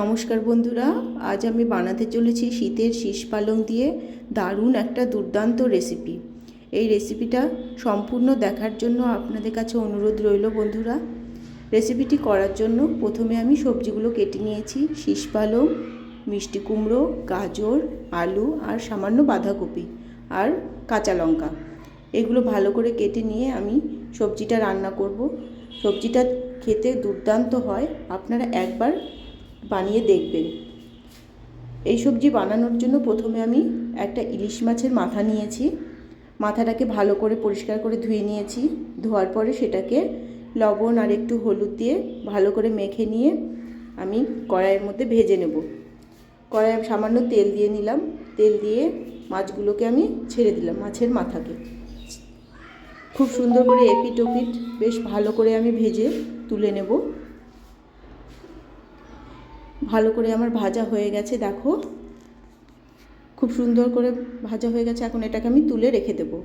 নমস্কার বন্ধুরা, আজ আমি বানাতে চলেছি শীতের শীষ পালং দিয়ে দারুণ একটা দুর্দান্ত রেসিপি এই রেসিপিটা সম্পূর্ণ দেখার জন্য আপনাদের কাছে অনুরোধ রইল বন্ধুরা। রেসিপিটি করার জন্য প্রথমে আমি সবজিগুলো কেটে নিয়েছি, শীষ পালং, মিষ্টি কুমড়ো, গাজর, আলু আর সামান্য বাঁধাকপি আর কাঁচা লঙ্কা। এগুলো ভালো করে কেটে নিয়ে আমি সবজিটা রান্না করব। সবজিটা খেতে দুর্দান্ত হয়। আপনারা একবার বানিয়ে দেখবেন। এই সবজি বানানোর জন্য প্রথমে আমি একটা ইলিশ মাছের মাথা নিয়েছি। মাথাটাকে ভালো করে পরিষ্কার করে ধুয়ে নিয়েছি। ধোয়ার পরে সেটাকে লবণ আর একটু হলুদ দিয়ে ভালো করে মেখে নিয়ে আমি কড়াইয়ের মধ্যে ভেজে নেব। কড়াইয়ে সামান্য তেল দিয়ে নিলাম। তেল দিয়ে মাছগুলোকে আমি ছেড়ে দিলাম মাছের মাথাকে। খুব সুন্দর করে এপিট ওপিট বেশ ভালো করে আমি ভেজে তুলে নেব। ভালো করে আমার ভাজা হয়ে গেছে, দেখো। খুব সুন্দর করে ভাজা হয়ে গেছে, এখন এটাকে আমি তুলে রেখে দেবো।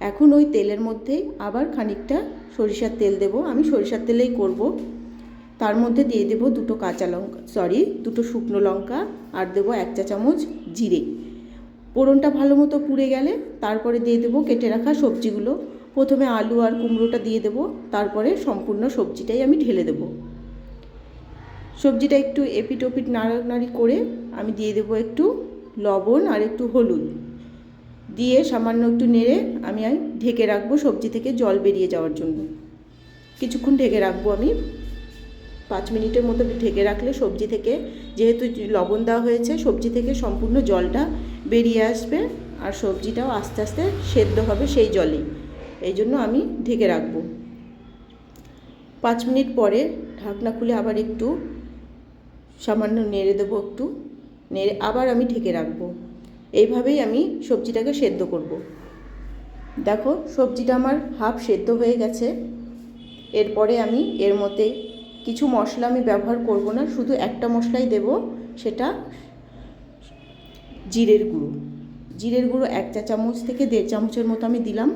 এখন ওই তেলের মধ্যেই আবার খানিকটা সরিষার তেল দেব। আমি সরিষার তেলেই করব। তার মধ্যে দিয়ে দেব দুটো কাঁচা লঙ্কা সরি দুটো শুকনো লঙ্কা আর দেবো এক চা চামচ জিরে। পোড়নটা ভালো মতো পুড়ে গেলে তারপরে দিয়ে দেবো কেটে রাখা সবজিগুলো। প্রথমে আলু আর কুমড়োটা দিয়ে দেবো, তারপরে সম্পূর্ণ সবজিটাই আমি ঢেলে দেবো। সবজিটা একটু এপিট ওপিট নাড়ানাড়ি করে আমি দিয়ে দেবো একটু লবণ আর একটু হলুদ। দিয়ে সামান্য একটু নেড়ে আমি ঢেকে রাখব সবজি থেকে জল বেরিয়ে যাওয়ার জন্য। কিছুক্ষণ ঢেকে রাখব আমি। পাঁচ মিনিটের মতো ঢেকে রাখলে সবজি থেকে যেহেতু লবণ দেওয়া হয়েছে, সবজি থেকে সম্পূর্ণ জলটা বেরিয়ে আসবে আর সবজিটাও আস্তে আস্তে সেদ্ধ হবে সেই জলেই এই জন্য আমি ঢেকে রাখব। পাঁচ মিনিট পরে ঢাকনা খুলে আবার একটু সামান্য নেড়ে দেবো একটু, নেড়ে আবার আমি ঢেকে রাখব। এইভাবেই আমি সবজিটাকে সেদ্ধ করব। দেখো, সবজিটা আমার হাফ সেদ্ধ হয়ে গেছে। এরপরে আমি এর মধ্যে কিছু মশলা আমি ব্যবহার করব না, শুধু একটা মশলাই দেব, সেটা জিরের গুঁড়ো। জিরের গুঁড়ো এক চা চামচ থেকে দেড় চামচের মতো আমি দিলাম।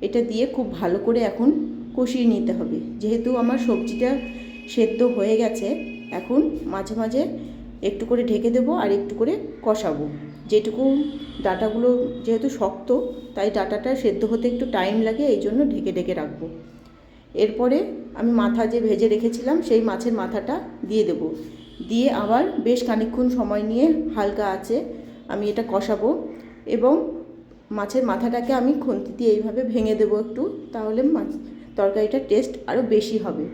এটা দিয়ে খুব ভালো করে এখন কষিয়ে নিতে হবে। যেহেতু আমার সবজিটা সেদ্ধ হয়ে গেছে এখন মাঝে মাঝে একটু করে ঢেকে দেবো আর একটু করে কষাবো। যেটুকু ডাটাগুলো যেহেতু শক্ত, তাই ডাটাটা সেদ্ধ হতে একটু টাইম লাগে, এই জন্য ঢেকে ঢেকে রাখব। এরপরে আমি মাথা যে ভেজে রেখেছিলাম, সেই মাছের মাথাটা দিয়ে দেব। দিয়ে আবার বেশ খানিক্ষণ সময় নিয়ে হালকা আছে আমি এটা কষাবো এবং মাছের মাথাটাকে আমি খুন্তি দিয়ে এইভাবে ভেঙে দেবো একটু, তাহলে মাছ তরকারিটার টেস্ট আরও বেশি হবে।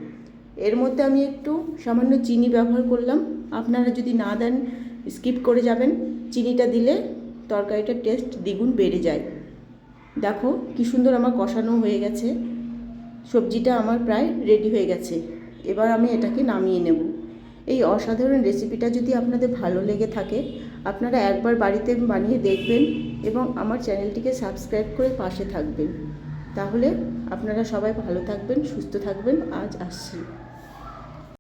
এর মধ্যে আমি একটু সামান্য চিনি ব্যবহার করলাম। আপনারা যদি না দেন স্কিপ করে যাবেন। চিনিটা দিলে তরকারিটার টেস্ট দ্বিগুণ বেড়ে যায়। দেখো কী সুন্দর আমার কষানো হয়ে গেছে। সবজিটা আমার প্রায় রেডি হয়ে গেছে। এবার আমি এটাকে নামিয়ে নেব। এই অসাধারণ রেসিপিটা যদি আপনাদের ভালো লেগে থাকে, আপনারা একবার বাড়িতে বানিয়ে দেখবেন এবং আমার চ্যানেলটিকে সাবস্ক্রাইব করে পাশে থাকবেন। তাহলে আপনারা সবাই ভালো থাকবেন, সুস্থ থাকবেন। আজ আসছি।